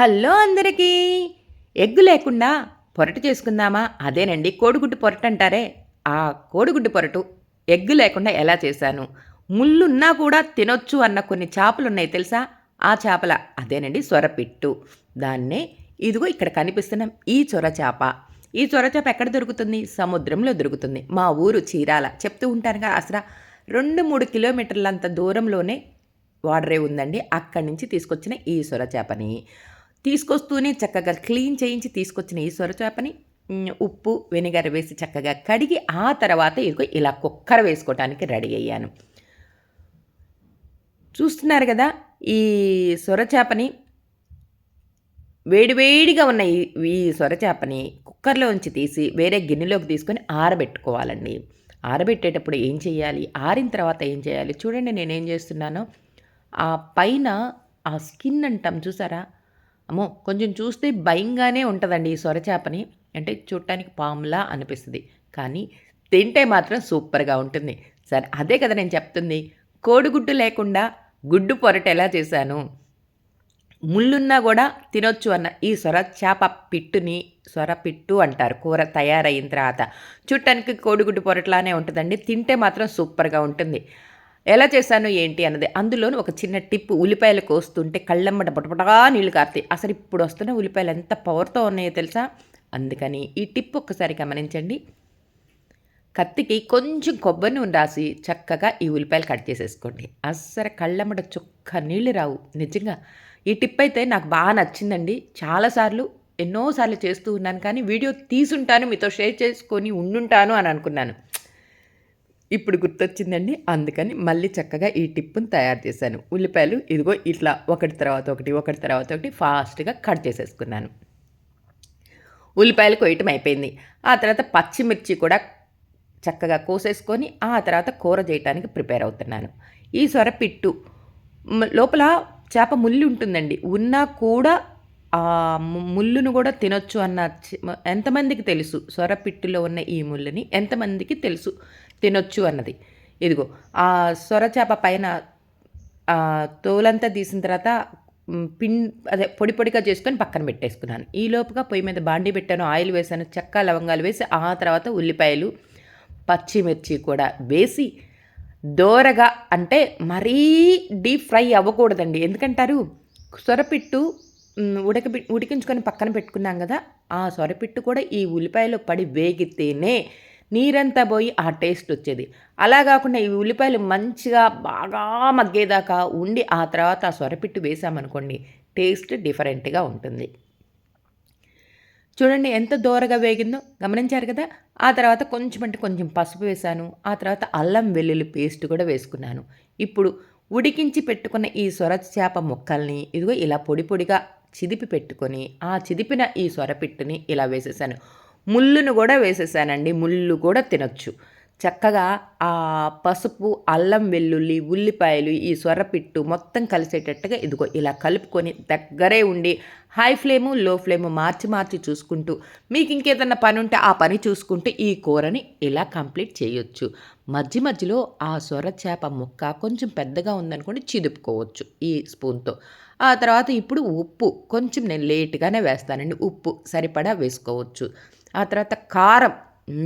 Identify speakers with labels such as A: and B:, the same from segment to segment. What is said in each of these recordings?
A: Hello అందరికీ. Egg లేకుండా పొరటు చేసుకుందామా? అదేనండి కోడిగుడ్డు పొరటు అంటారే. ఆ కోడిగుడ్డు పొరటు ఎగ్గు లేకుండా ఎలా చేశాను? ముళ్ళున్నా కూడా తినొచ్చు అన్న కొన్ని చేపలు ఉన్నాయి తెలుసా? ఆ చేపల అదేనండి సొరపిట్టు. దాన్నే ఇదిగో ఇక్కడ కనిపిస్తున్న ఈ చొర చేప. ఈ చొర చేప ఎక్కడ దొరుకుతుంది? సముద్రంలో దొరుకుతుంది. మా ఊరు చీరాల. చెప్తూ ఉంటానుగా అసలు రెండు మూడు కిలోమీటర్లంత దూరంలోనే వాడరే ఉందండి. అక్కడి నుంచి తీసుకొచ్చిన ఈ సొర చేపని. తీసుకొస్తూనే చక్కగా క్లీన్ చేయించి తీసుకొచ్చిన ఈ సొర చేపని ఉప్పు వెనిగర్ వేసి చక్కగా కడిగి ఆ తర్వాత ఇదిగో ఇలా కుక్కర వేసుకోవడానికి రెడీ అయ్యాను. చూస్తున్నారు కదా ఈ సొర చేపని వేడివేడిగా ఉన్న ఈ ఈ చేపని కుక్కర్లో ఉంచి తీసి వేరే గిన్నెలోకి తీసుకొని ఆరబెట్టుకోవాలండి. ఆరబెట్టేటప్పుడు ఏం చేయాలి? ఆరిన తర్వాత ఏం చేయాలి? చూడండి నేనేం చేస్తున్నానో. ఆ పైన ఆ స్కిన్ అంటాం చూసారా? అమ్మో కొంచెం చూస్తే భయంగానే ఉంటుందండి ఈ సొరచేపని. అంటే చూడటానికి పాములా అనిపిస్తుంది. కానీ తింటే మాత్రం సూపర్గా ఉంటుంది. సరే అదే కదా నేను చెప్తుంది. కోడిగుడ్డు లేకుండా గుడ్డు పొరట ఎలా చేశాను? ముళ్ళున్నా కూడా తినొచ్చు అన్న ఈ సొర చేప పిట్టుని సొర పిట్టు అంటారు. కూర తయారైన తర్వాత. చుట్టానికి కోడిగుడ్డు పొరట్లానే ఉంటుందండి. తింటే మాత్రం సూపర్గా ఉంటుంది. ఎలా చేశాను ఏంటి అన్నది అందులోనూ ఒక చిన్న టిప్ ఉల్లిపాయలు కోస్తుంటే కళ్ళమ్మట పటపటగా నీళ్ళు కారుతాయి. అసలు ఇప్పుడు వస్తున్న ఉల్లిపాయలు ఎంత పవర్తో ఉన్నాయో తెలుసా? అందుకని ఈ టిప్ ఒక్కసారి గమనించండి. కత్తికి కొంచెం కొబ్బరి నూనె రాసి చక్కగా ఈ ఉల్లిపాయలు కట్ చేసేసుకోండి. అస్సలు కళ్ళమ్మట చుక్క నీళ్ళు రావు. నిజంగా ఈ టిప్ అయితే నాకు బాగా నచ్చిందండి. చాలాసార్లు ఎన్నోసార్లు చేస్తూ ఉన్నాను కానీ వీడియో తీసుంటాను మీతో షేర్ చేసుకొని ఉండుంటాను అని అనుకున్నాను. ఇప్పుడు గుర్తొచ్చిందండి. అందుకని మళ్ళీ చక్కగా ఈ టిప్పును తయారు చేశాను. ఉల్లిపాయలు ఇదిగో ఇట్లా ఒకటి తర్వాత ఒకటి ఒకటి తర్వాత ఒకటి ఫాస్ట్గా కట్ చేసేసుకున్నాను. ఉల్లిపాయలు కొయ్యటం అయిపోయింది. ఆ తర్వాత పచ్చిమిర్చి కూడా చక్కగా కోసేసుకొని ఆ తర్వాత కూర చేయడానికి ప్రిపేర్ అవుతున్నాను. ఈ సొరపిట్టు పిట్టు లోపల చేప ముళ్ళు ఉంటుందండి. ఉన్నా కూడా ఆ ముళ్ళును కూడా తినొచ్చు అన్న ఎంతమందికి తెలుసు? సొరపిట్టులో ఉన్న ఈ ముళ్ళుని ఎంతమందికి తెలుసు? తినొచ్చు అన్నది. ఇదిగో ఆ సొరచేప పైన తోలంతా తీసిన తర్వాత పిన్ అదే పొడి పొడిగా చేసుకొని పక్కన పెట్టేసుకున్నాను. ఈ లోపుగా పొయ్యి మీద బాండీ పెట్టాను ఆయిల్ వేసాను చెక్క లవంగాలు వేసి ఆ తర్వాత ఉల్లిపాయలు పచ్చిమిర్చి కూడా వేసి దోరగా అంటే మరీ డీప్ ఫ్రై అవ్వకూడదండి. ఎందుకంటారు? సొరపిట్టు ఉడక ఉడికించుకొని పక్కన పెట్టుకున్నాం కదా ఆ సొరపిట్టు కూడా ఈ ఉల్లిపాయలో పడి వేగితేనే నీరంతా పోయి ఆ టేస్ట్ వచ్చేది. అలా కాకుండా ఈ ఉల్లిపాయలు మంచిగా బాగా మగ్గేదాకా ఉండి ఆ తర్వాత ఆ సొరపిట్టు వేసామనుకోండి టేస్ట్ డిఫరెంట్గా ఉంటుంది. చూడండి ఎంత దూరగా వేగిందో గమనించారు కదా? ఆ తర్వాత కొంచెం అంటే కొంచెం పసుపు వేశాను ఆ తర్వాత అల్లం వెల్లుల్లి పేస్ట్ కూడా వేసుకున్నాను. ఇప్పుడు ఉడికించి పెట్టుకున్న ఈ సొర చేప ముక్కల్ని ఇదిగో ఇలా పొడి పొడిగా చిదిపి పెట్టుకొని ఆ చిదిపిన ఈ సొరపిట్టుని ఇలా వేసేసాను. ముళ్ళును కూడా వేసేసానండి. ముళ్ళు కూడా తినొచ్చు. చక్కగా ఆ పసుపు అల్లం వెల్లుల్లి ఉల్లిపాయలు ఈ సొరపిట్టు మొత్తం కలిసేటట్టుగా ఇదిగో ఇలా కలుపుకొని దగ్గరే ఉండి హై ఫ్లేము లో ఫ్లేము మార్చి మార్చి చూసుకుంటూ మీకు ఇంకేదన్నా పని ఉంటే ఆ పని చూసుకుంటూ ఈ కూరని ఇలా కంప్లీట్ చేయొచ్చు. మధ్య మధ్యలో ఆ సొర చేప ముక్క కొంచెం పెద్దగా ఉందనుకోండి చిదుపుకోవచ్చు ఈ స్పూన్తో. ఆ తర్వాత ఇప్పుడు ఉప్పు కొంచెం నేను లేట్గానే వేస్తానండి. ఉప్పు సరిపడా వేసుకోవచ్చు. ఆ తర్వాత కారం.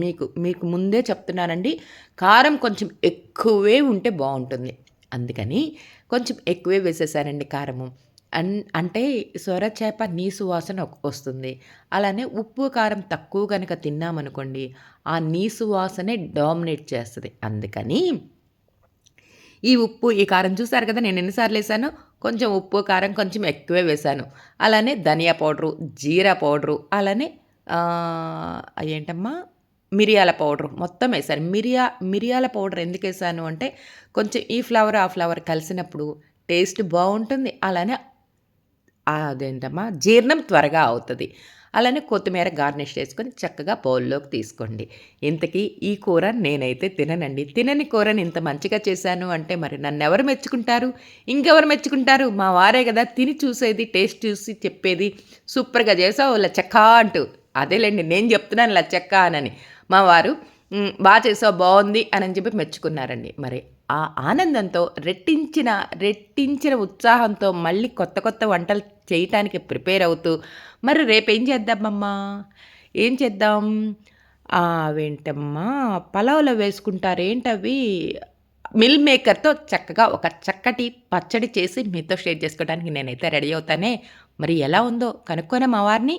A: మీకు మీకు ముందే చెప్తున్నానండి. కారం కొంచెం ఎక్కువే ఉంటే బాగుంటుంది. అందుకని కొంచెం ఎక్కువే వేసేసానండి కారము. అన్ అంటే సొర చేప నీసు వాసన వస్తుంది. అలానే ఉప్పు కారం తక్కువ కనుక తిన్నామనుకోండి ఆ నీసు వాసనే డామినేట్ చేస్తుంది. అందుకని ఈ ఉప్పు ఈ కారం చూసారు కదా నేను ఎన్నిసార్లు వేసాను? కొంచెం ఉప్పు కారం కొంచెం ఎక్కువే వేశాను అలానే ధనియా పౌడరు జీరా పౌడరు అలానే ఏంటమ్మా మిరియాల పౌడర్. మొత్తం వేసాను మిరియా మిరియాల పౌడర్ ఎందుకు వేసాను అంటే కొంచెం ఈ ఫ్లవర్ ఆ ఫ్లవర్ కలిసినప్పుడు టేస్ట్ బాగుంటుంది. అలానే అదేంటమ్మా? జీర్ణం త్వరగా అవుతుంది. అలానే కొత్తిమీర గార్నిష్ చేసుకొని చక్కగా బౌల్లోకి తీసుకోండి. ఇంతకీ ఈ కూర నేనైతే తిననండి. తినని కూరని ఇంత మంచిగా చేశాను అంటే మరి నన్ను ఎవరు మెచ్చుకుంటారు? ఇంకెవరు మెచ్చుకుంటారు? మా వారే కదా తిని చూసేది టేస్ట్ చూసి చెప్పేది. సూపర్గా చేసావు లచ్చక్క అంటూ. అదేలేండి నేను చెప్తున్నాను లచ్చక్క అనని. మా వారు బాగా చేసావు బాగుంది అని చెప్పి మెచ్చుకున్నారండి. మరి ఆ ఆనందంతో రెట్టించిన రెట్టించిన ఉత్సాహంతో మళ్ళీ కొత్త కొత్త వంటలు చేయటానికి ప్రిపేర్ అవుతూ మరి రేపేం చేద్దామమ్మా? ఏం చేద్దాం? అవేంటమ్మా పలావ్‌లో వేసుకుంటారేంటవి మిల్ మేకర్‌తో చక్కగా ఒక చక్కటి పచ్చడి చేసి మీతో షేర్ చేసుకోవడానికి నేనైతే రెడీ అవుతానే. మరి ఎలా ఉందో కనుక్కొని మా వారిని?